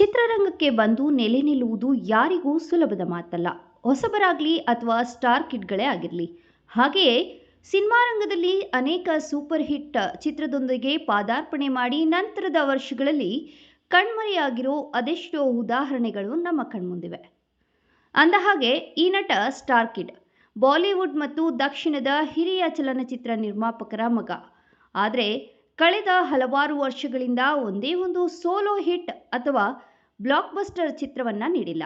ಚಿತ್ರರಂಗಕ್ಕೆ ಬಂದು ನೆಲೆ ನಿಲ್ಲುವುದು ಯಾರಿಗೂ ಸುಲಭದ ಮಾತಲ್ಲ. ಹೊಸಬರಾಗಲಿ ಅಥವಾ ಸ್ಟಾರ್ ಕಿಡ್ಗಳೇ ಆಗಿರಲಿ. ಹಾಗೆಯೇ ಸಿನಿಮಾ ರಂಗದಲ್ಲಿ ಅನೇಕ ಸೂಪರ್ ಹಿಟ್ ಚಿತ್ರದೊಂದಿಗೆ ಪಾದಾರ್ಪಣೆ ಮಾಡಿ ನಂತರದ ವರ್ಷಗಳಲ್ಲಿ ಕಣ್ಮರೆಯಾಗಿರೋ ಅದೆಷ್ಟೋ ಉದಾಹರಣೆಗಳು ನಮ್ಮ ಕಣ್ಮುಂದಿವೆ. ಅಂದಹಾಗೆ, ಈ ನಟ ಸ್ಟಾರ್ ಕಿಡ್, ಬಾಲಿವುಡ್ ಮತ್ತು ದಕ್ಷಿಣದ ಹಿರಿಯ ಚಲನಚಿತ್ರ ನಿರ್ಮಾಪಕರ ಮಗ. ಆದರೆ, ಕಳೆದ ಹಲವಾರು ವರ್ಷಗಳಿಂದ ಒಂದೇ ಒಂದು ಸೋಲೋ ಹಿಟ್ ಅಥವಾ ಬ್ಲಾಕ್ ಬಸ್ಟರ್ ಚಿತ್ರವನ್ನ ನೀಡಿಲ್ಲ.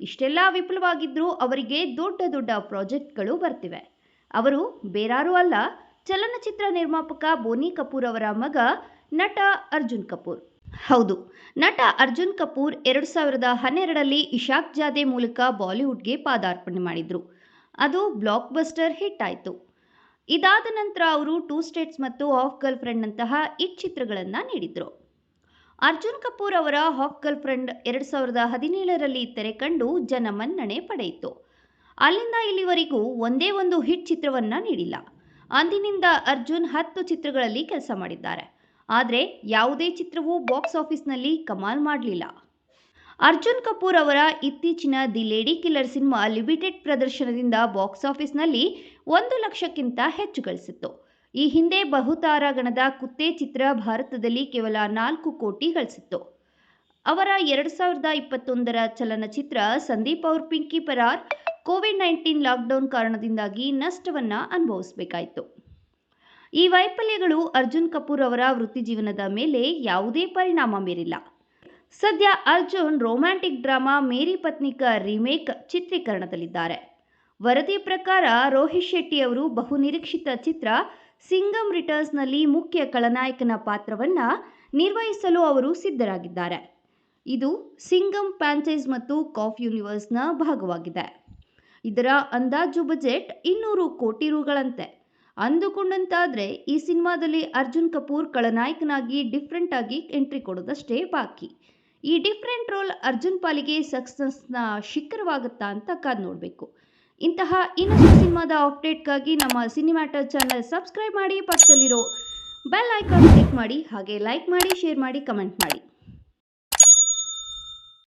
ಇಷ್ಟೆಲ್ಲ ವಿಫುಲವಾಗಿದ್ದರೂ ಅವರಿಗೆ ದೊಡ್ಡ ದೊಡ್ಡ ಪ್ರಾಜೆಕ್ಟ್ಗಳು ಬರ್ತಿವೆ. ಅವರು ಬೇರಾರೂ ಅಲ್ಲ, ಚಲನಚಿತ್ರ ನಿರ್ಮಾಪಕ ಬೋನಿ ಕಪೂರ್ ಅವರ ಮಗ ನಟ ಅರ್ಜುನ್ ಕಪೂರ್. ಹೌದು, ನಟ ಅರ್ಜುನ್ ಕಪೂರ್ ಎರಡು ಸಾವಿರದ ಹನ್ನೆರಡರಲ್ಲಿ ಇಶಾಕ್ ಜಾದೆ ಮೂಲಕ ಬಾಲಿವುಡ್ಗೆ ಪಾದಾರ್ಪಣೆ ಮಾಡಿದ್ರು. ಅದು ಬ್ಲಾಕ್ ಬಸ್ಟರ್ ಹಿಟ್ ಆಯಿತು. ಇದಾದ ನಂತರ ಅವರು ಟೂ ಸ್ಟೇಟ್ಸ್ ಮತ್ತು ಆಫ್ ಗರ್ಲ್ ಫ್ರೆಂಡ್ನಂತಹ ಇಟ್ ಚಿತ್ರಗಳನ್ನು ನೀಡಿದರು. ಅರ್ಜುನ್ ಕಪೂರ್ ಅವರ ಹಾಕ್ ಗರ್ಲ್ ಫ್ರೆಂಡ್ ಎರಡು ಸಾವಿರದ ಹದಿನೇಳರಲ್ಲಿ ತೆರೆ ಕಂಡು ಜನಮನ್ನಣೆ ಪಡೆಯಿತು. ಅಲ್ಲಿಂದ ಇಲ್ಲಿವರೆಗೂ ಒಂದೇ ಒಂದು ಹಿಟ್ ಚಿತ್ರವನ್ನ ನೀಡಿಲ್ಲ. ಅಂದಿನಿಂದ ಅರ್ಜುನ್ ಹತ್ತು ಚಿತ್ರಗಳಲ್ಲಿ ಕೆಲಸ ಮಾಡಿದ್ದಾರೆ. ಆದರೆ ಯಾವುದೇ ಚಿತ್ರವೂ ಬಾಕ್ಸ್ ಆಫೀಸ್ನಲ್ಲಿ ಕಮಾಲ್ ಮಾಡಲಿಲ್ಲ. ಅರ್ಜುನ್ ಕಪೂರ್ ಅವರ ಇತ್ತೀಚಿನ the lady killer cinema limited ಪ್ರದರ್ಶನದಿಂದ box ಆಫೀಸ್ನಲ್ಲಿ ಒಂದು ಲಕ್ಷಕ್ಕಿಂತ ಹೆಚ್ಚು ಗಳಿಸಿತ್ತು. ಈ ಹಿಂದೆ ಬಹುತಾರಾಗಣದ ಕುತ್ತೆ ಚಿತ್ರ ಭಾರತದಲ್ಲಿ ಕೇವಲ ನಾಲ್ಕು ಕೋಟಿ ಗಳಿಸಿತ್ತು. ಅವರ ಎರಡು ಸಾವಿರದ ಇಪ್ಪತ್ತೊಂದರ ಚಲನಚಿತ್ರ Sandeep Aur Pinky Faraar COVID nineteen lockdown ಕಾರಣದಿಂದಾಗಿ ನಷ್ಟವನ್ನ ಅನುಭವಿಸಬೇಕಾಯಿತು. ಈ ವೈಫಲ್ಯಗಳು ಅರ್ಜುನ್ ಕಪೂರ್ ಅವರ ವೃತ್ತಿಜೀವನದ ಮೇಲೆ ಯಾವುದೇ ಪರಿಣಾಮ ಬೀರಿಲ್ಲ. ಸದ್ಯ Arjun romantic drama Meri ಪತ್ನಿಕ remake ಚಿತ್ರೀಕರಣದಲ್ಲಿದ್ದಾರೆ. ವರದಿ ಪ್ರಕಾರ ರೋಹಿತ್ ಶೆಟ್ಟಿ ಅವರು ಬಹುನಿರೀಕ್ಷಿತ ಚಿತ್ರ ಸಿಂಗಂ ರಿಟರ್ನ್ಸ್ನಲ್ಲಿ ಮುಖ್ಯ ಖಳನಾಯಕನ ಪಾತ್ರವನ್ನ ನಿರ್ವಹಿಸಲು ಅವರು ಸಿದ್ಧರಾಗಿದ್ದಾರೆ. ಇದು ಸಿಂಗಂ ಫ್ರಾಂಚೈಸ್ ಮತ್ತು ಕಾಫ್ ಯೂನಿವರ್ಸ್ನ ಭಾಗವಾಗಿದೆ. ಇದರ ಅಂದಾಜು ಬಜೆಟ್ ಇನ್ನೂರು ಕೋಟಿ ರುಗಳಂತೆ. ಅಂದುಕೊಂಡಂತಾದರೆ ಈ ಸಿನಿಮಾದಲ್ಲಿ ಅರ್ಜುನ್ ಕಪೂರ್ ಖಳನಾಯಕನಾಗಿ ಡಿಫ್ರೆಂಟ್ ಆಗಿ ಎಂಟ್ರಿ ಕೊಡೋದಷ್ಟೇ ಬಾಕಿ. ಈ ಡಿಫ್ರೆಂಟ್ ರೋಲ್ ಅರ್ಜುನ್ ಪಾಲಿಗೆ ಸಕ್ಸಸ್ನ ಶಿಖರವಾಗುತ್ತಾ ಅಂತ ಕಾದು ನೋಡಬೇಕು ಇಂತಹ ಇನ್ನಷ್ಟು ಸಿನಿಮಾದ ಅಪ್ಡೇಟ್ಗಾಗಿ ನಮ್ಮ ಸಿನಿಮ್ಯಾಟರ್ ಚಾನಲ್ ಸಬ್ಸ್ಕ್ರೈಬ್ ಮಾಡಿ ಪಕ್ಕದಲ್ಲಿರೋ ಬೆಲ್ ಐಕಾನ್ ಕ್ಲಿಕ್ ಮಾಡಿ ಹಾಗೆ ಲೈಕ್ ಮಾಡಿ ಶೇರ್ ಮಾಡಿ ಕಮೆಂಟ್ ಮಾಡಿ.